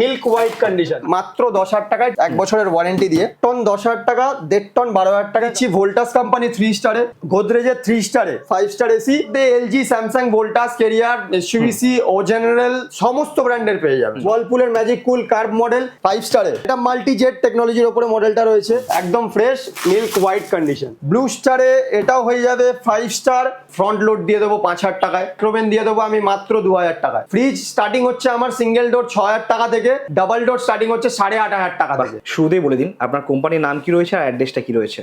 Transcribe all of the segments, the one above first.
Milk white condition মাত্র দশ হাজার টাকায় এক বছরের ওয়ারেন্টি দিয়ে। টন দশ হাজার টাকা দেড় টন বারো হাজার টাকা। দিচ্ছি ভোল্টাস কোম্পানি থ্রি স্টারে গোদরেজের থ্রি স্টারে five star AC LG Samsung Voltas Carrier SUC O General সমস্ত ব্র্যান্ডের পেয়ে যাবেন। ওয়ালপুলের magic cool curve model five স্টারে এটা মাল্টি জেট টেকনোলজির উপরে মডেলটা রয়েছে একদম fresh milk white condition blue স্টারে এটাও হয়ে যাবে ফাইভ স্টার ফ্রন্ট লোড দিয়ে দেবো পাঁচ হাজার টাকায়। ক্রোবেন দিয়ে দেবো আমি মাত্র দু হাজার টাকায়। ফ্রিজ স্টার্টিং হচ্ছে আমার সিঙ্গেল ডোর ছ হাজার টাকা থেকে ডাবল ডোর স্টার্টিং হচ্ছে সাড়ে আট হাজার টাকা থেকে। শুরুতেই বলে দিন আপনার কোম্পানির নাম কি রয়েছে আর অ্যাড্রেসটা কি রয়েছে?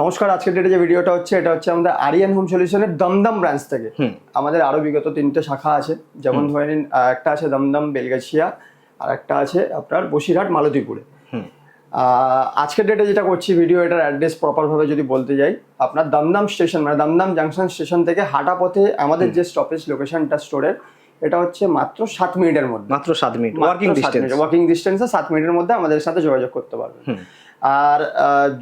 নমস্কার আজকের ডেটে যে ভিডিওটা হচ্ছে এটা হচ্ছে আমাদের আরিয়ান হোম সলিউশনের দমদম ব্রাঞ্চ থেকে। আমাদের আরও বিগত তিনটে শাখা আছে যেমন ধরে নিন একটা আছে দমদম বেলগাছিয়া আর একটা আছে আপনার বসিরহাট মালতীপুরে। আজকের ডেটে যেটা করছি ভিডিও এটার অ্যাড্রেস প্রপারভাবে যদি বলতে যাই আপনার দমদম স্টেশন মানে দমদম জাংশন স্টেশন থেকে হাঁটা পথে আমাদের যে স্টপেজ লোকেশনটা স্টোরের এটা হচ্ছে মাত্র সাত মিনিটের মধ্যে। মাত্র সাত মিনিট ওয়ার্কিং ডিস্টেন্স ওয়ার্কিং ডিস্টেন্সে সাত মিনিটের মধ্যে আমাদের সাথে যোগাযোগ করতে পারবেন। আর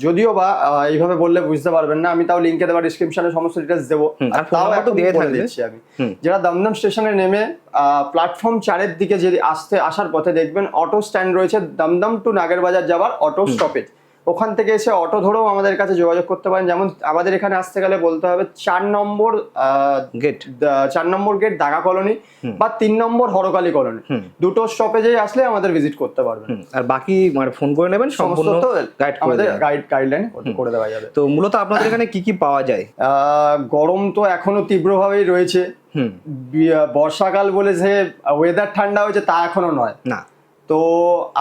যদিও বা এইভাবে বললে বুঝতে পারবেন না আমি তাও লিঙ্কে দেওয়া ডিসক্রিপশনে সমস্ত ডিটেলস দেবো। তাও এখন দিয়ে দিচ্ছি আমি। যারা দমদম স্টেশনে নেমে প্ল্যাটফর্ম চারের দিকে যদি আসতে আসার পথে দেখবেন অটো স্ট্যান্ড রয়েছে দমদম টু নাগেরবাজার যাওয়ার অটো স্টপেজ ওখান থেকে এসে অটো ধরেও আমাদের কাছে যোগাযোগ করতে পারেন। যেমন আমাদের এখানে আসতে গেলে বলতে হবে চার নম্বর গেট চার নম্বর গেট দাগা কলোনি বা তিন নম্বর হরকালি কলোনি। দুটো স্টপেজেই আসলে আমাদের ভিজিট করতে পারবেন। আর বাকি মানে ফোন করে নেবেন সমস্ত সম্পূর্ণ গাইড করে আমাদের গাইড গাইডলাইন করে দেওয়া যাবে। তো মূলত আপনাদের এখানে কি কি পাওয়া যায়? গরম তো এখনও তীব্রভাবেই রয়েছে। বর্ষাকাল বলে যে ওয়েদার ঠান্ডা হয়েছে তা এখনও নয়। না। তো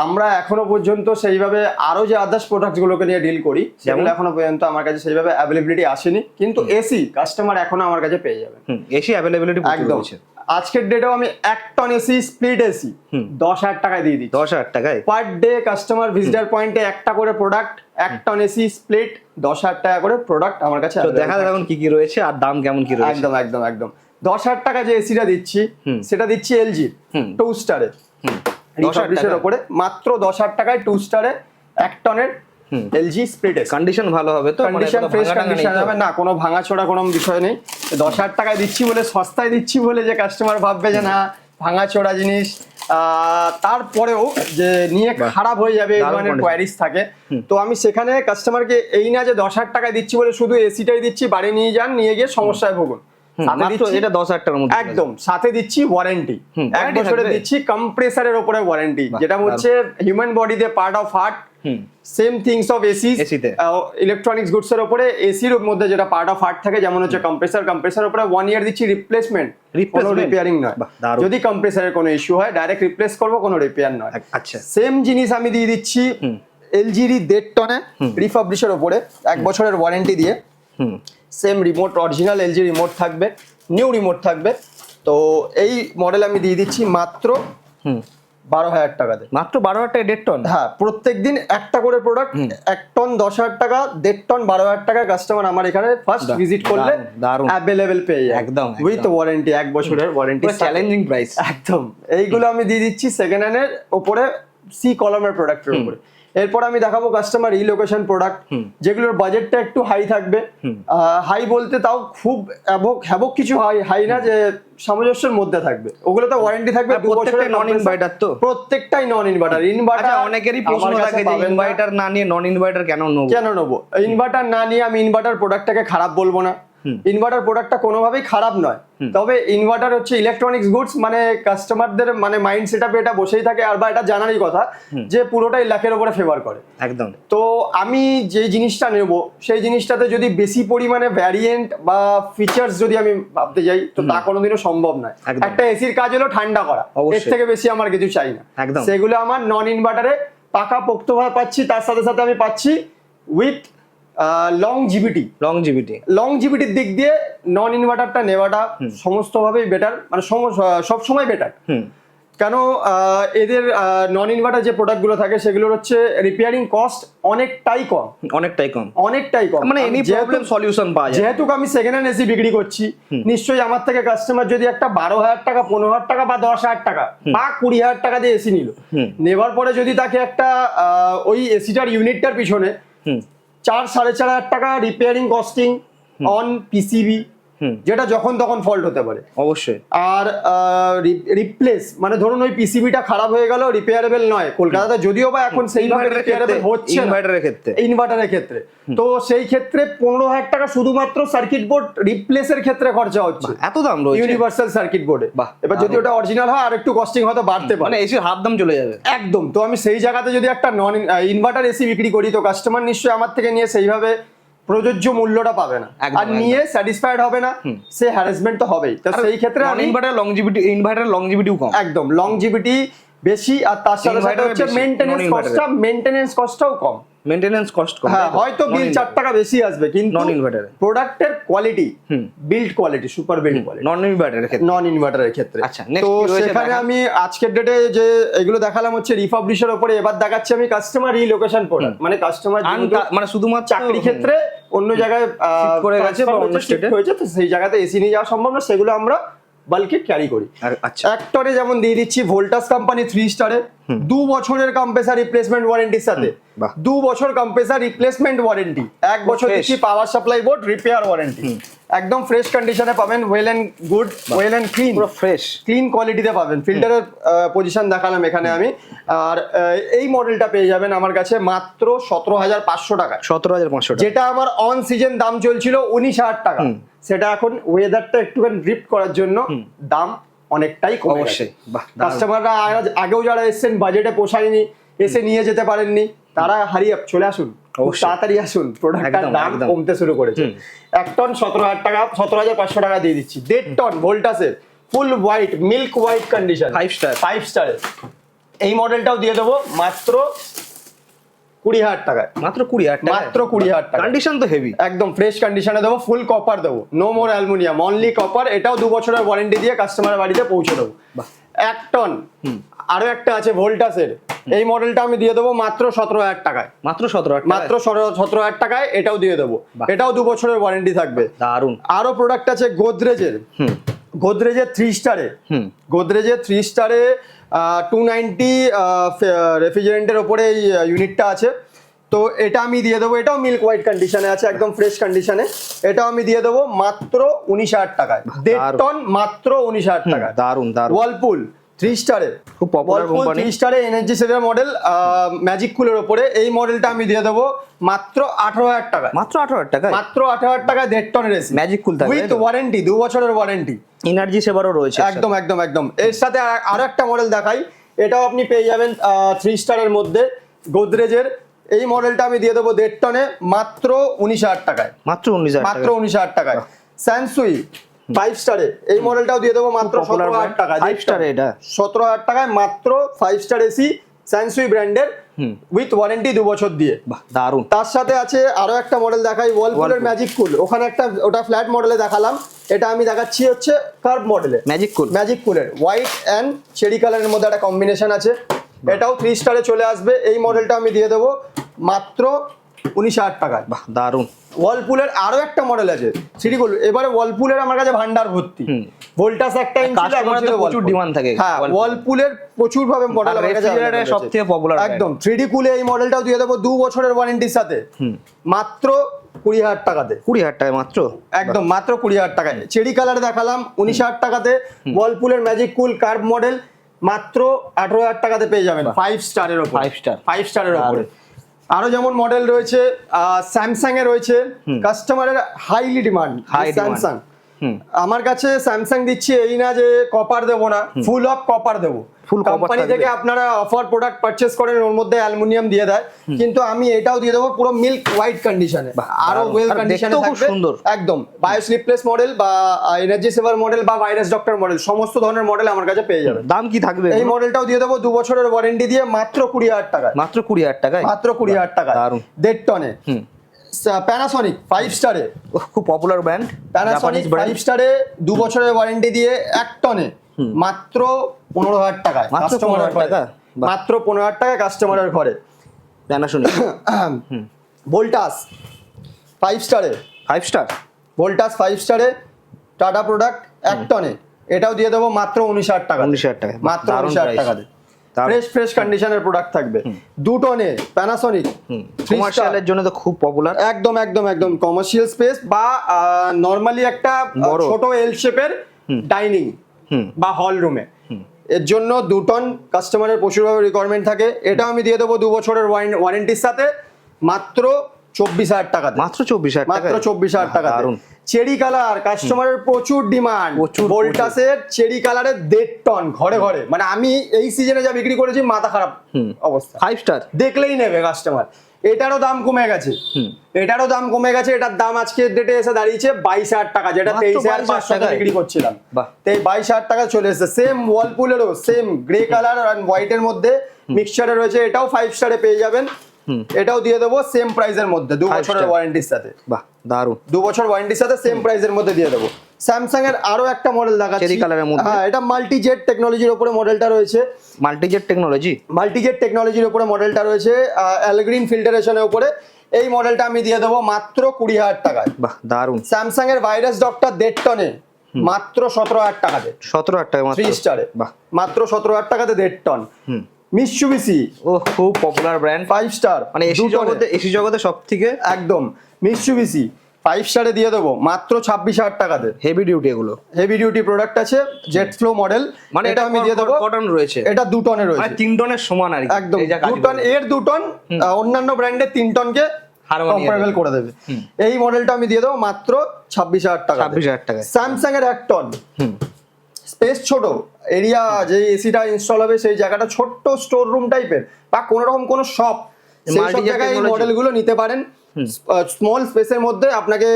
আমরা এখনও পর্যন্ত সেইভাবে আরও যে আদার্স প্রোডাক্ট গুলোকে নিয়ে ডিল করি সেগুলো এখনও পর্যন্ত আমার কাছে সেইভাবে অ্যাভেলেবিলিটি আসেনি। কিন্তু এসি কাস্টমার এখনও আমার কাছে পেয়ে যাবে হুম এসি অ্যাভেলেবিলিটি একদম। আজকের ডেটেও আমি এক টন এসি স্প্লিট এসি। দশ হাজার টাকায় দিয়ে দিচ্ছি। দশ হাজার টাকায়? পার ডে কাস্টমার ভিজিটার পয়েন্টে একটা করে প্রোডাক্ট এক টন এসি স্প্লিট দশ হাজার টাকা করে প্রোডাক্ট আমার কাছে দেখা যাক এখন কি কি রয়েছে আর দাম কেমন কি রয়েছে। একদম একদম একদম। দশ হাজার টাকা যে এসিটা দিচ্ছি। সেটা দিচ্ছি এলজি হুম। টু স্টারে হাজার ওপরে মাত্র দশ হাজার টাকায় টু স্টারে এক টনের এলজি স্প্লিট কন্ডিশন ভালো হবে তো কন্ডিশন ফ্রেশ কন্ডিশন হবে। না কোনো ভাঙা ছোড়া কোনো বিষয় নেই। দশ হাজার টাকায় দিচ্ছি বলে সস্তায় দিচ্ছি বলে যে কাস্টমার ভাববে যে না ভাঙা ছোড়া জিনিস। আহ, তারপরেও যে নিয়ে খারাপ হয়ে যাবে এই ধরনের। কোয়ারিজ থাকে। তো আমি সেখানে কাস্টমারকে এই না যে দশ হাজার টাকায় দিচ্ছি বলে শুধু এসিটাই দিচ্ছি বাড়ি নিয়ে যান নিয়ে গিয়ে সমস্যায় ভুগুন। হুম, সাথে মাত্র দিচ্ছি- এটা দশ হাজার টাকার মধ্যে একদম সাথে দিচ্ছি ওয়ারেন্টি এক বছরে দিচ্ছি কম্প্রেসারের উপরে ওয়ারেন্টি যেটা হচ্ছে হিউম্যান বডিতে part of heart same things of AC. Electronics goods এর উপরে এসির মধ্যে যেটা পার্ট অফ হার্ট থাকে যেমন হচ্ছে কম্প্রেসার কম্প্রেসার উপরে ওয়ান ইয়ার দিচ্ছি রিপ্লেসমেন্ট কোনো রিপেয়ারিং নয়। যদি কম্প্রেসারের কোনো ইস্যু হয় ডাইরেক্ট রিপ্লেস করব কোনো রিপেয়ার নয়। আচ্ছা। সেম জিনিস আমি দিয়ে দিচ্ছি এলজিরই দেড় টনে রিফাবলিশের ওপরে এক বছরের ওয়ারেন্টি দিয়ে। Same remote original LG remote থাকবে নিউ রিমোট থাকবে। তো এই মডেল আমি দিয়ে দিচ্ছি মাত্র হুম। বারো হাজার টাকাতে মাত্র বারো হাজার টাকা দেড় টন হ্যাঁ প্রত্যেক দিন একটা করে প্রোডাক্ট এক টন দশ হাজার টাকা দেড় টন বারো হাজার টাকা কাস্টমার আমার এখানে ফার্স্ট ভিজিট করলে। অ্যাভেলেবেল পেয়ে যায়। একদম, উইথ। ওয়ারেন্টি এক বছরের ওয়ারেন্টি চ্যালেঞ্জিং প্রাইস একদম। এইগুলো আমি দিয়ে দিচ্ছি সেকেন্ড হ্যান্ডের ওপরে সি কলমের প্রোডাক্টের উপরে। এরপর আমি দেখাবো কাস্টমার ই লোকেশন প্রোডাক্ট যেগুলোর বাজেটটা একটু হাই থাকবে। হাই বলতে তাও খুব হ্যাবক হ্যাবক কিছু হাই হাই না যে সামঞ্জস্যের মধ্যে থাকবে। ওগুলো তো ওয়ারেন্টি থাকবে প্রত্যেকটাই বছরের non inverter তো? প্রত্যেকটাই নন ইনভার্টার ইনভার্টার অনেকেরই প্রশ্ন থাকে যে ইনভার্টার না। নিয়ে নন ইনভার্টার কেন নেব? কেন নেব? ইনভার্টার না নিয়ে আমি ইনভার্টার প্রোডাক্টটাকে খারাপ বলব না। ইনভার্টার প্রোডাক্টটা কোনোভাবেই খারাপ নয়। তবে ইনভার্টার হচ্ছে ইলেকট্রনিক্স গুডস মানে কাস্টমারদের মানে মাইন্ড সেট এটা বসেই থাকে আর বা এটা জানারই কথা যে পুরোটাই লাখের উপরে ফেভার করে। একদম। তো আমি যে জিনিসটা নেব সেই জিনিসটাতে যদি বেশি পরিমাণে ভ্যারিয়েন্ট বা ফিচার্স যদি আমি ভাবতে যাই তো তা কোনোদিনও সম্ভব নয়। একটা এসির কাজ হলো ঠান্ডা করা। এর থেকে বেশি আমার কিছু চাই না। সেগুলো আমার নন ইনভার্টারে পাকা পোক্তভাবে পাচ্ছি তার সাথে সাথে আমি পাচ্ছি with long GBT long GBT long জিবিটির দিক দিয়ে নন ইনভার্টারটা নেওয়াটা সমস্তভাবেই বেটার মানে সব সময় বেটার কেন এদের নন ইনভার্টার যে প্রোডাক্টগুলো থাকে সেগুলোর হচ্ছে রিপেয়ারিং কস্ট অনেকটাই কম। অনেকটাই কম। অনেকটাই কম। মানে এনি প্রবলেম সলিউশন পাওয়া যায়। যেহেতু আমি সেকেন্ড হ্যান্ড এসি বিক্রি করছি নিশ্চয়ই আমার থেকে কাস্টমার যদি একটা বারো হাজার টাকা পনেরো হাজার টাকা বা দশ হাজার টাকা বা কুড়ি হাজার টাকা দিয়ে এসি নিল। নেবার পরে যদি তাকে একটা ওই এসিটার ইউনিটটার পিছনে চার সাড়ে চার হাজার টাকা রিপেয়ারিং কস্টিং অন পিসিবি। যেটা যখন তখন ফল্ট হতে পারে। অবশ্যই। আর রিপ্লেস মানে ধরুন ওই পিসিবিটা খারাপ হয়ে গেল রিপেয়ারেবল নয় কলকাতাতে যদিও বা এখন সেইভাবে রিপেয়ারেবল হচ্ছে ইনভার্টারের ক্ষেত্রে। ইনভার্টারের ক্ষেত্রে। তো সেই ক্ষেত্রে পনেরো হাজার টাকা শুধুমাত্র সার্কিট বোর্ড রিপ্লেসের ক্ষেত্রে খরচা হচ্ছে। এত দাম রয়েছে। ইউনিভার্সাল সার্কিট বোর্ডে বাহ, এবার যদি ওটা অরিজিনাল হয় আর একটু কস্টিং হয়তো বাড়তে পারে। মানে এসির হাফ দাম চলে যাবে। একদম। তো আমি সেই জায়গাতে যদি একটা নন ইনভার্টার এসি বিক্রি করি তো কাস্টমার নিশ্চয়ই আমার থেকে নিয়ে সেইভাবে প্রযোজ্য মূল্যটা পাবে না। আর নিয়ে স্যাটিসফাইড হবে না সে হ্যারাসমেন্ট তো হবেই। তো সেই ক্ষেত্রে ইনভার্টার লংজিভিটি ইনভার্টার লংজিভিটিও কম। একদম লংজিভিটি বেশি আর তার সাথে সাথে হচ্ছে মেইনটেনেন্স। কস্টটা মেইনটেনেন্স কস্টটাও কম। মেইনটেনেন্স কস্ট কম হ্যাঁ হয়তো বিল চার টাকা বেশি আসবে কিন্তু Non inverter। প্রোডাক্টের কোয়ালিটি হুম। Build quality super build quality non ইনভার্টারের ক্ষেত্রে। নন ইনভার্টারের ক্ষেত্রে। আচ্ছা, তো সেখানে আমি আজকের ডেটে যে এগুলো দেখালাম হচ্ছে রিফাবলিশের উপরে এবার দেখাচ্ছি আমি কাস্টমার রিলোকেশন প্রোডাক্ট মানে কাস্টমার মানে শুধুমাত্র চাকরি ক্ষেত্রে অন্য জায়গায় করে গেছে বা অন্য এ। হয়েছে তো সেই জায়গাতে এসি নিয়ে যাওয়া সম্ভব না সেগুলো আমরা বাল্কে ক্যারি করি। অ্যাক্টরে আচ্ছা। যেমন দিয়ে দিচ্ছি ভোল্টাস কোম্পানি থ্রি স্টারে দু বছরের কম্পেসার রিপ্লেসমেন্ট ওয়ারেন্টির সাথে। দু বছর কম্পেসার রিপ্লেসমেন্ট ওয়ারেন্টি এক বছর। দিচ্ছি power supply board repair warranty একদম ফ্রেশ কন্ডিশনে পাবেন well and good well and clean পুরো ফ্রেশ ক্লিন কোয়ালিটিতে পাবেন। ফিল্টারের পজিশন দেখালাম এখানে আমি। আর এই মডেলটা পেয়ে যাবেন আমার কাছে মাত্র সতেরো হাজার পাঁচশো টাকায় সতেরো হাজার পাঁচশো টাকা। যেটা আমার অন সিজন দাম চলছিল উনিশ হাজার টাকা। সেটা এখন ওয়েদারটা একটুখানি ড্রিপ করার জন্য দাম অনেকটাই কমে গেছে। কাস্টমাররা আগেও যারা এসেছেন বাজেটে পোষায়নি এসে নিয়ে যেতে পারেননি তারা হারিয়ে চলে আসুন। তাড়াতাড়ি আসুন প্রোডাক্টটার দাম কমতে শুরু করেছে। এক টন সতেরো হাজার টাকা সতেরো হাজার পাঁচশো টাকা দিয়ে দিচ্ছি। দেড় ton ভোল্টাসের full white milk white condition Five star। Five স্টারের এই মডেলটাও দিয়ে দেবো মাত্র কুড়ি হাজার টাকায়। মাত্র কুড়ি হাজার মাত্র কুড়ি হাজার টাকা কন্ডিশন তো হেভি একদম ফ্রেশ কন্ডিশনে দেবো ফুল কপার দেবো। No more aluminium only copper এটাও দু বছরের ওয়ারেন্টি দিয়ে কাস্টমারের বাড়িতে পৌঁছে দেবো। এক টন আরও একটা আছে ভোল্টাসের এই মডেলটা আমি দিয়ে দেবো মাত্র সতেরো হাজার টাকায়। মাত্র সতেরো মাত্র সতেরো হাজার টাকায় এটাও দিয়ে দেবো। এটাও দু বছরের ওয়ারেন্টি থাকবে। দারুণ আরও প্রোডাক্ট আছে গোদরেজের গোদরেজের থ্রি স্টারে গোদরেজের থ্রি স্টারে টু নাইনটি রেফ্রিজারেন্টের ওপরে এই ইউনিটটা আছে। তো এটা আমি দিয়ে দেবো। এটাও মিল্ক হোয়াইট কন্ডিশনে আছে একদম ফ্রেশ কন্ডিশনে এটাও আমি দিয়ে দেবো মাত্র উনিশ হাজার টাকায়। দেড় টন মাত্র উনিশ হাজার টাকায়। দারুণ দারুণ ওয়ালপুল থ্রি স্টারে খুব ওয়ালপুল company। থ্রি স্টারে এনার্জি সেভের মডেল ম্যাজিক কুলের ওপরে। এই মডেলটা আমি দিয়ে দেবো মাত্র আঠারো হাজার টাকা। মাত্র আঠারো হাজার টাকা মাত্র আঠারো হাজার টাকায় দেড় টনের এসি ম্যাজিক কুল থাকবে উইথ ওয়ারেন্টি দু বছরের ওয়ারেন্টি এনার্জি সেবারও রয়েছে একদম একদম একদম। এর সাথে আর- একটা মডেল দেখাই। এটাও আপনি পেয়ে যাবেন থ্রি স্টারের মধ্যে। গোদরেজের এই মডেলটা আমি দিয়ে দেবো দেড় টনে মাত্র উনিশ হাজার টাকায়। মাত্র উনিশ হাজার মাত্র টাকা উনিশ হাজার টাকায়। স্যানসুই ফাইভ স্টারে এই মডেলটাও দিয়ে দেবো মাত্র সতেরো হাজার। টাকা। Five star এটা। সতেরো হাজার টাকায় মাত্র ফাইভ স্টার এসি স্যানসুই ব্র্যান্ডের হুম। উইথ ওয়ারেন্টি দু বছর দিয়ে। দারুণ তার সাথে আছে আরও একটা মডেল দেখাই ওয়ালপুলের। ম্যাজিক কুল ওখানে একটা ওটা ফ্ল্যাট মডেলে দেখালাম। এটা আমি দেখাচ্ছি হচ্ছে কার্ভ মডেলে ম্যাজিক কুল ম্যাজিক কুলের হোয়াইট অ্যান্ড চেরি কালারের মধ্যে একটা কম্বিনেশন আছে। এটাও থ্রি স্টারে চলে আসবে। এই মডেলটা আমি দিয়ে দেবো মাত্র উনিশ হাজার টাকায়। বাহ দারুণ ওয়ালপুলের আরও একটা মডেল আছে। সিটিগুল এবারে ওয়ালপুলের আমার কাছে ভান্ডার ভর্তি। ভোল্টাস একটা প্রচুর demand থাকে হ্যাঁ। ওয়ালপুলের প্রচুর ভাবে মডেল আমার কাছে সবথেকে brand। একদম থ্রি কুলে এই মডেলটাও দিয়ে দেবো দু বছরের ওয়ারেন্টির সাথে। মাত্র কুড়ি হাজার টাকাতে। কুড়ি হাজার টাকা মাত্র? একদম মাত্র কুড়ি হাজার টাকায়। চেরি কালার দেখালাম উনিশ হাজার টাকাতে। ওয়ালপুলের ম্যাজিক কুল কার্ভ মডেল মাত্র আঠারো হাজার টাকাতে পেয়ে যাবেন। ফাইভ স্টারের ওপর। Five star। ফাইভ স্টারের। ওপরে। আরও যেমন মডেল রয়েছে স্যামসাং এ রয়েছে কাস্টমারের হাইলি ডিমান্ড হাই স্যামসাং আমার কাছে স্যামসাং দিচ্ছে এই না যে কপার দেবো না ফুল অফ কপার দেবো। কোম্পানি থেকে আপনারা অফার প্রোডাক্ট পারচেস করেন ওর মধ্যে অ্যালুমিনিয়াম দিয়ে দেয়। কিন্তু আমি এটাও দিয়ে দেবো পুরো মিল্ক হোয়াইট কন্ডিশনে আরও। ওয়েল কন্ডিশনে থাকবে। সুন্দর। একদম। বায়ো স্লিপলেস মডেল বা এনার্জি সেভার মডেল বা ভাইরাস ডক্টর মডেল সমস্ত ধরনের মডেল আমার কাছে পেয়ে যাবেন। দাম কি থাকবে এই মডেলটাও দিয়ে দেবো দু বছরের ওয়ারেন্টি দিয়ে মাত্র কুড়ি হাজার টাকায়। মাত্র কুড়ি হাজার টাকায়? মাত্র কুড়ি হাজার টাকা দারুণ। দেড় টনে। প্যানাসনিক ফাইভ স্টারে খুব পপুলার ব্র্যান্ড প্যানাসনিক ফাইভ স্টারে দু বছরের ওয়ারেন্টি দিয়ে এক টনে। মাত্র পনেরো হাজার টাকায় 15,000 টাকা? মাত্র পনেরো হাজার টাকায় কাস্টমারের ঘরে। প্যানাসোনিক ভোল্টাস ফাইভ স্টারে ফাইভ স্টার ভোল্টাস ফাইভ স্টারে টাটা প্রোডাক্ট এক টনে। এটাও দিয়ে দেবো মাত্র উনিশ হাজার টাকা। 19,000 টাকা। মাত্র উনিশ হাজার। টাকাতে। ফ্রেশ ফ্রেশ কন্ডিশনের প্রোডাক্ট থাকবে। দু টনের প্যানাসনিক কমার্শিয়ালের জন্য তো খুব পপুলার একদম একদম একদম। কমার্শিয়াল স্পেস বা নর্মালি একটা ছোট এল শেপের ডাইনিং। বা হল রুমে এর জন্য দু টন কাস্টমারের প্রচুরভাবে রিকোয়ারমেন্ট থাকে। এটা আমি দিয়ে দেবো দু বছরের ওয়ারেন্টির সাথে মাত্র চব্বিশ হাজার টাকাতে। মাত্র চব্বিশ হাজার মাত্র চব্বিশ হাজার টাকা দারুণ চেরি কালার কাস্টমারের প্রচুর ডিমান্ড প্রচুর, ভোল্টাসের চেরি কালারের দেড় টন ঘরে ঘরে। মানে আমি এই সিজনে যা বিক্রি করেছি মাথা খারাপ অবস্থা। ফাইভ স্টার দেখলেই নেবে কাস্টমার এটারও দাম কমে গেছে। এটারও দাম কমে গেছে এটার দাম আজকে ডেটে এসে দাঁড়িয়েছে বাইশ হাজার টাকা যেটা তেইশ হাজার 22,000 পাঁচশো টাকায়? বিক্রি করছিলাম। বাহ। তো এই বাইশ হাজার টাকা চলে এসেছে। সেম ওয়ালপুলেরও সেম গ্রে কালার আর হোয়াইটের মধ্যে মিক্সচারে রয়েছে। এটাও ফাইভ স্টারে পেয়ে যাবেন। এটাও দিয়ে দেবো সেম প্রাইসের মধ্যে দু বছরের ওয়ারেন্টির সাথে। বাহ দারুণ দু বছর ওয়ারেন্টির সাথে সেম প্রাইসের মধ্যে দিয়ে দেবো। স্যামসাং এর আরও একটা মডেল দেখাচ্ছি। হ্যাঁ এটা মাল্টি জেট টেকনোলজির উপরে মডেলটা রয়েছে। মাল্টিজেট টেকনোলজি মাল্টিজেট টেকনোলজির উপরে মডেলটা রয়েছে অ্যালগ্রিন ফিল্টারেশনের উপরে। এই মডেলটা আমি দিয়ে দেবো মাত্র কুড়ি হাজার টাকায়। বাহ দারুণ স্যামসাং এর ভাইরাস ডকটা দেড় টনে মাত্র সতেরো হাজার টাকাতে। সতেরো হাজার টাকা মাত্র? থ্রি স্টারে বাহ। মাত্র সতেরো হাজার টাকাতে দেড় টন হুম। মিসুবিসি ও খুব পপুলার ব্র্যান্ড ফাইভ স্টার মানে এসি জগতে এসি জগতে সব থেকে একদম মিসুবিসি ফাইভ স্টারে দিয়ে দেবো। মাত্র ছাব্বিশ হাজার টাকাতে হেভি ডিউটি এগুলো। হেভি ডিউটি প্রোডাক্ট আছে জেট ফ্লো মডেল মানে এটা আমি দিয়ে দেবো। কটন রয়েছে। এটা দু টনে মানে রয়েছে তিন টনের সমান আর কি। একদম। দু টন। এর দু টন অন্যান্য ব্র্যান্ডের তিন টনকে কম্পারেবল করে দেবে। এই মডেলটা আমি দিয়ে দেবো মাত্র ছাব্বিশ হাজার টাকা 26,000 টাকায়। স্যামসাং এর এক টন। স্পেস ছোট। এরিয়া যে এসিটা ইনস্টল হবে সেই জায়গাটা ছোট্ট স্টোর রুম টাইপের বা কোনো রকম কোনো শপ সেই সব জায়গায় এই। মডেলগুলো নিতে পারেন। স্মল স্পেসের মধ্যে আপনাকে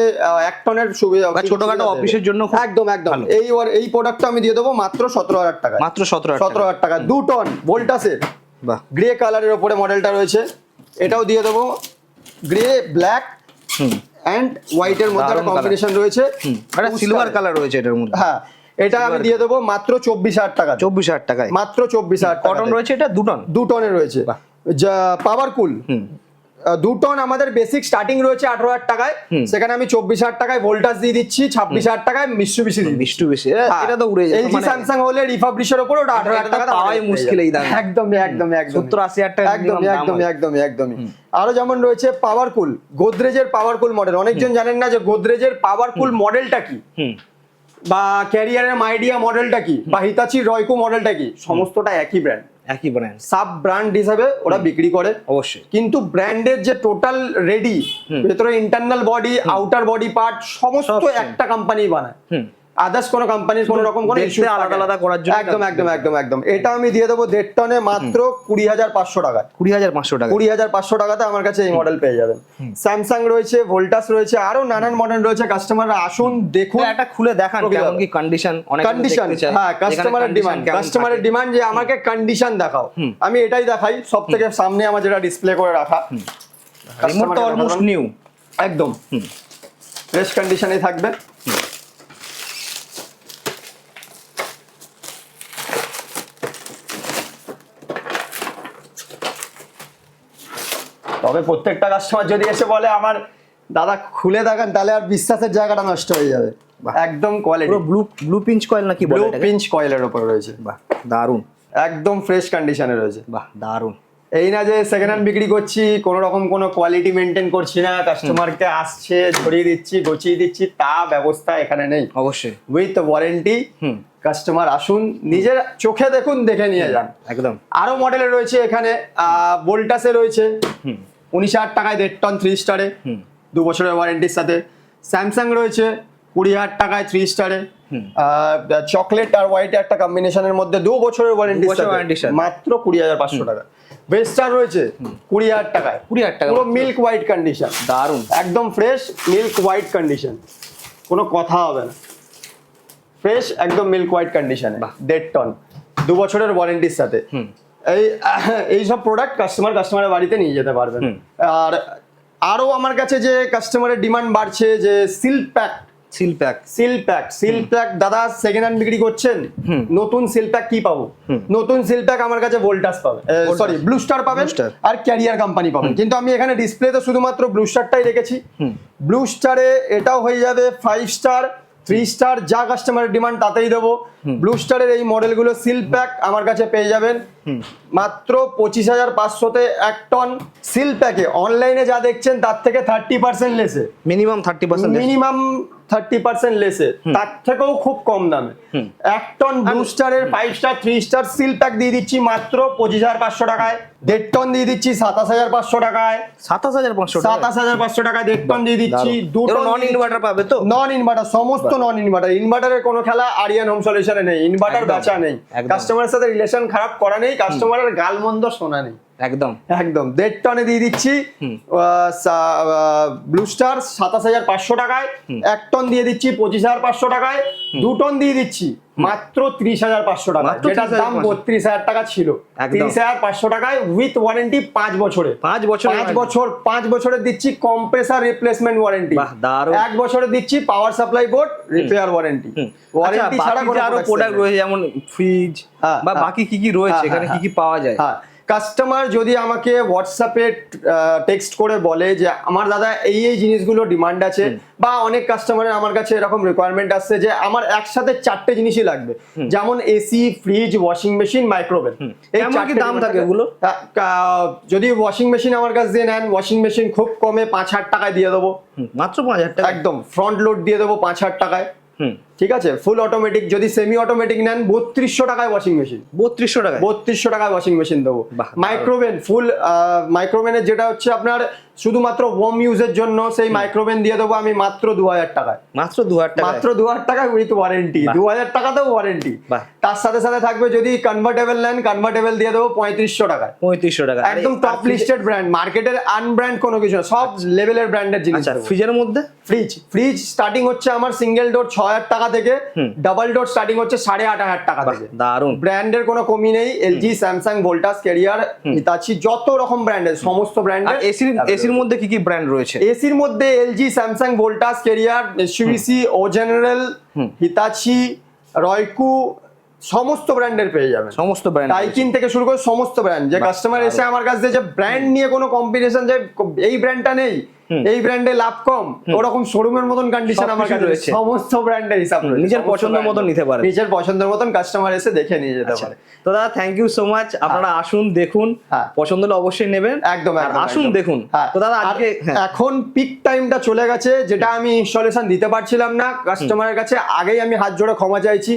এক টনের সুবিধা ছোটখাটো অফিসের জন্য একদম একদম। এই এই প্রোডাক্টটা আমি দিয়ে দেবো মাত্র সতেরো হাজার টাকা মাত্র সতেরো সতেরো হাজার টাকা। দু টন ভোল্টাসের বাহ। গ্রে কালারের ওপরে মডেলটা রয়েছে। এটাও দিয়ে দেবো। গ্রে ব্ল্যাক অ্যান্ড হোয়াইটের মধ্যে দারুণ কম্বিনেশন রয়েছে। একটা সিলভার কালার রয়েছে এটার মধ্যে। হ্যাঁ। এটা আমি দিয়ে দেবো মাত্র চব্বিশ হাজার টাকা। চব্বিশ হাজার টাকায়। মাত্র চব্বিশ হাজার কটন রয়েছে এটা দু টন। দু টনের রয়েছে। যা পাওয়ারকুল হুম। দু টন আমাদের বেসিক স্টার্টিং রয়েছে আঠারো হাজার টাকায়। সেখানে আমি চব্বিশ হাজার টাকায় ভোল্টাস দিয়ে দিচ্ছি ছাব্বিশ হাজার টাকায় মিশুবিশি দিচ্ছি। মিষ্টু বেশি এটা তো উড়ে যাবে এলজি স্যামসাং হলে রিফাবলিশের উপর ওটা আঠারো হাজার টাকা পাওয়াই মুশকিল এই দামে। একদমই একদমই একদম সত্তর আশি হাজার টাকা একদমই একদমই একদমই একদমই। আরও যেমন রয়েছে পাওয়ারকুল গোদরেজের পাওয়ারকুল মডেল অনেকজন জানেন না যে গোদরেজের পাওয়ারকুল মডেলটা কি? হুম। বা ক্যারিয়ারের মাইডিয়া মডেলটা কি? বা হিতাচি রয়কো মডেলটা কি? সমস্তটা একই ব্র্যান্ড একই ব্র্যান্ড সাব ব্র্যান্ড হিসাবে ওরা বিক্রি করে। অবশ্যই। কিন্তু ব্র্যান্ডের যে টোটাল রেডি ভেতরে internal body outer body part সমস্ত একটা কোম্পানি বানায়। হুম। আদার্স কোনো কোম্পানির কোনো রকম কোনো issues আলাদা আলাদা করার জন্য একদম একদম একদম একদম। এটা আমি দিয়ে দেবো দেড় টনে মাত্র কুড়ি হাজার পাঁচশো টাকায় কুড়ি হাজার পাঁচশো টাকা। কুড়ি হাজার পাঁচশো টাকাতে আমার কাছে এই মডেল পেয়ে যাবেন। স্যামসাং রয়েছে ভোল্টাস রয়েছে আরও নানান মডেল রয়েছে। কাস্টমাররা আসুন দেখুন। এটা খুলে দেখান কেমন কি কন্ডিশন অনেক কন্ডিশন হ্যাঁ কাস্টমারের ডিমান্ড কাস্টমারের ডিমান্ড যে আমাকে কন্ডিশন দেখাও। আমি এটাই দেখাই সব থেকে সামনে আমার যেটা ডিসপ্লে করে রাখা। রিমোট অলমোস্ট নিউ একদম। ফ্রেশ কন্ডিশনে থাকবে। তবে প্রত্যেকটা কাস্টমার যদি এসে বলে আমার দাদা খুলে দেখান তাহলে আর বিশ্বাসের জায়গাটা নষ্ট হয়ে যাবে। একদম কোয়ালিটি পুরো ব্লু ব্লু পিঞ্চ কয়েল নাকি বলে পিঞ্চ কয়েলের উপর রয়েছে। বাহ দারুণ একদম ফ্রেশ কন্ডিশনে রয়েছে। বাহ দারুণ এই না যে সেকেন্ড হ্যান্ড বিক্রি করছি কোনো রকম কোনো কোয়ালিটি মেনটেন করছি না কাস্টমারকে আসছে ছড়িয়ে দিচ্ছি গছিয়ে দিচ্ছি তা ব্যবস্থা এখানে নেই। অবশ্যই। With warranty hmm. কাস্টমার আসুন নিজের চোখে দেখুন দেখে নিয়ে যান। একদম। আরও মডেলে রয়েছে এখানে বোল্টাসে রয়েছে। হুম। উনিশ হাজার টাকায় দেড় টন থ্রি স্টারে হুম। দু বছরের ওয়ারেন্টির সাথে। স্যামসাং রয়েছে কুড়ি হাজার টাকায় থ্রি স্টারে চকলেট আর হোয়াইট একটা কম্বিনেশনের মধ্যে দু বছরের ওয়ারেন্টি মাত্র কুড়ি হাজার পাঁচশো টাকা। ভেস্টার রয়েছে কুড়ি হাজার টাকায়। কুড়ি হাজার টাকা পুরো মিল্ক হোয়াইট কন্ডিশন দারুণ একদম ফ্রেশ মিল্ক হোয়াইট কন্ডিশন কোনো কথা হবে না। ফ্রেশ একদম মিল্ক হোয়াইট কন্ডিশনে। দেড় টন দু বছরের ওয়ারেন্টির সাথে। হুম। এই এই সব প্রোডাক্ট কাস্টমার কাস্টমারের বাড়িতে নিয়ে যেতে পারবেন। আর আরও আমার কাছে যে কাস্টমারের ডিমান্ড বাড়ছে যে silk pack seal pack seal pack seal pack দাদা সেকেন্ড হ্যান্ড বিক্রি করছেন। নতুন সিল প্যাক কি পাবো? নতুন সিল প্যাক আমার কাছে ভোল্টাস পাবে। সরি ব্লু স্টার পাবেন আর ক্যারিয়ার কোম্পানি পাবেন। কিন্তু আমি এখানে ডিসপ্লেতে শুধুমাত্র ব্লু স্টারটাই রেখেছি। ব্লু স্টারে এটাও হয়ে যাবে ফাইভ স্টার থ্রি স্টার যা কাস্টমারের ডিমান্ড তাতেই দেবো। ব্লু স্টারের এই মডেলগুলো সিল প্যাক আমার কাছে পেয়ে যাবেন। মাত্র পঁচিশ হাজার পাঁচশোতে এক টন সিল প্যাকে। অনলাইনে যা দেখছেন তার থেকে thirty percent লেসে। Minimum thirty percent minimum thirty percent লেসে। তার থেকেও খুব কম দামে। এক টন ব্লু স্টারের five star three star seal pack দিয়ে দিচ্ছি মাত্র পঁচিশ হাজার পাঁচশো টাকায়। দেড় টন দিয়ে দিচ্ছি সাতাশ হাজার পাঁচশো টাকায়। সাতাশ হাজার পাঁচশো সাতাশ হাজার পাঁচশো টাকায় দেড় টন দিয়ে দিচ্ছি দু নন ইনভার্টার পাবে তো? নন ইনভার্টার সমস্ত নন ইনভার্টার ইনভার্টারের কোনো খেলা আরিয়ান হোম সলিউশনে নেই। ইনভার্টার বেচা নেই। কাস্টমারের সাথে রিলেশন খারাপ করা নেই। কাস্টমারের গালমন্দ শোনা নেই। একদম। একদম। দেড় টনে দিয়ে দিচ্ছি ব্লু স্টার সাতাশ হাজার পাঁচশো টাকায়। এক টন দিয়ে দিচ্ছি পঁচিশ হাজার পাঁচশো টাকায়। দু টন দিয়ে দিচ্ছি মাত্র ত্রিশ হাজার পাঁচশো টাকা যেটার দাম বত্রিশ হাজার টাকা ছিল। তিরিশ হাজার পাঁচশো টাকায় উইথ ওয়ারেন্টি পাঁচ বছরে। পাঁচ বছর পাঁচ বছর পাঁচ বছরের দিচ্ছি কম্প্রেসার রিপ্লেসমেন্ট ওয়ারেন্টি এক বছরে দিচ্ছি power supply board repair warranty warranty ছাড়া আরও প্রোডাক্ট রয়েছে যেমন ফ্রিজ হ্যাঁ, বা হ্যাঁ। বাকি কি কি রয়েছে হ্যাঁ, এখানে কি কি পাওয়া যায়? হ্যাঁ। কাস্টমার যদি আমাকে হোয়াটসঅ্যাপে টেক্সট করে বলে যে আমার দাদা এই এই জিনিসগুলো ডিমান্ড আছে বা অনেক কাস্টমারের আমার কাছে এরকম রিকোয়ারমেন্ট আসছে যে আমার একসাথে চারটে জিনিসই লাগবে। যেমন AC fridge washing machine microwave কেমন কি দাম থাকে এগুলো? যদি ওয়াশিং মেশিন আমার কাছ দিয়ে নেন ওয়াশিং মেশিন খুব কমে পাঁচ হাজার টাকায় দিয়ে দেবো। মাত্র পাঁচ হাজার টাকা একদম। ফ্রন্ট লোড দিয়ে দেবো পাঁচ হাজার টাকায়। হুম। ঠিক আছে? ফুল অটোমেটিক যদি সেমি অটোমেটিক নেন বত্রিশশো টাকায় ওয়াশিং মেশিন বত্রিশশো টাকা বত্রিশশো টাকায় ওয়াশিং মেশিন দেবো। মাইক্রোওয়েভ ফুল মাইক্রোওয়েভের যেটা হচ্ছে আপনার শুধুমাত্র হোম ইউজের জন্য সেই মাইক্রোওয়েভ দিয়ে দেবো আমি মাত্র দু হাজার টাকায়। মাত্র দু হাজার টাকা মাত্র দু হাজার টাকা উইথ ওয়ারেন্টি দু হাজার টাকাতেও ওয়ারেন্টি তার সাথে সাথে থাকবে যদি কনভার্টেবল নেন কনভার্টেবল দিয়ে দেবো পঁয়ত্রিশশো টাকায়। পঁয়ত্রিশশো টাকা একদম টপ লিস্টেড ব্র্যান্ড মার্কেটের আনব্র্যান্ড কোনো কিছু সব লেভেলের ব্র্যান্ডের জিনিস আচ্ছা ফ্রিজের মধ্যে? ফ্রিজ ফ্রিজ স্টার্টিং হচ্ছে আমার সিঙ্গেল ডোর ছ হাজার টাকা থেকে ডাবল ডোর স্টার্টিং হচ্ছে সাড়ে আট হাজার টাকা থেকে। দারুণ। ব্র্যান্ডের কোনো কমি নেই LG Samsung Voltas Carrier Hitachi যত রকম ব্র্যান্ডের সমস্ত ব্র্যান্ডের এসির এসির মধ্যে কি কি ব্র্যান্ড রয়েছে? এসির মধ্যে LG Samsung Voltas Carrier SUC O General Hitachi রয়কু সমস্ত ব্র্যান্ডের পেয়ে যাবেন। সমস্ত ব্র্যান্ড টাইকিন থেকে শুরু করে সমস্ত ব্র্যান্ড যে কাস্টমার এসে আমার কাছে যে ব্র্যান্ড নিয়ে কোনো কম্পিটিশন যে এই ব্র্যান্ডটা নেই এই ব্র্যান্ডে লাভ কম ওরকম শোরুমের মতন কন্ডিশন আমার কাছে রয়েছে। সমস্ত ব্র্যান্ডের হিসাব নিজের পছন্দের মতন নিতে পারে। নিজের পছন্দের মতন কাস্টমার এসে দেখে নিয়ে যেতে আচ্ছা। পারে। তো দাদা থ্যাংক ইউ সো মাচ আপনারা আসুন দেখুন। হ্যাঁ। পছন্দ হলে অবশ্যই নেবেন। একদম আসুন দেখুন। হ্যাঁ। তো দাদা আজকে হ্যাঁ, এখন পিক টাইমটা চলে গেছে যেটা আমি ইনস্টলেশন দিতে পারছিলাম না। কাস্টমারের কাছে আগেই আমি হাত জোড়ে ক্ষমা চাইছি।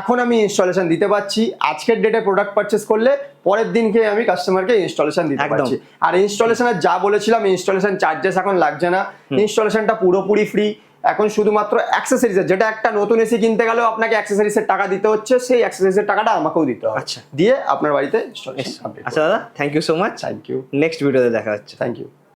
এখন আমি ইনস্টলেশন দিতে পারছি। আজকের ডেটে প্রোডাক্ট পারচেস করলে পরের দিনকে আমি কাস্টমারকে ইনস্টলেশন দিতে। পারছি। আর ইনস্টলেশনের যা বলেছিলাম ইনস্টলেশন চার্জেস এখন লাগছে না। ইনস্টলেশনটা পুরোপুরি ফ্রি এখন শুধুমাত্র অ্যাক্সেসরিজের যেটা একটা নতুন এসি কিনতে গেলেও আপনাকে অ্যাক্সেসরিজের টাকা দিতে হচ্ছে সেই অ্যাক্সেসরিজের টাকাটা আমাকেও দিতে হবে। আচ্ছা। দিয়ে আপনার বাড়িতে আচ্ছা দাদা thank you so much thank you next ভিডিওতে দেখা হচ্ছে। Thank you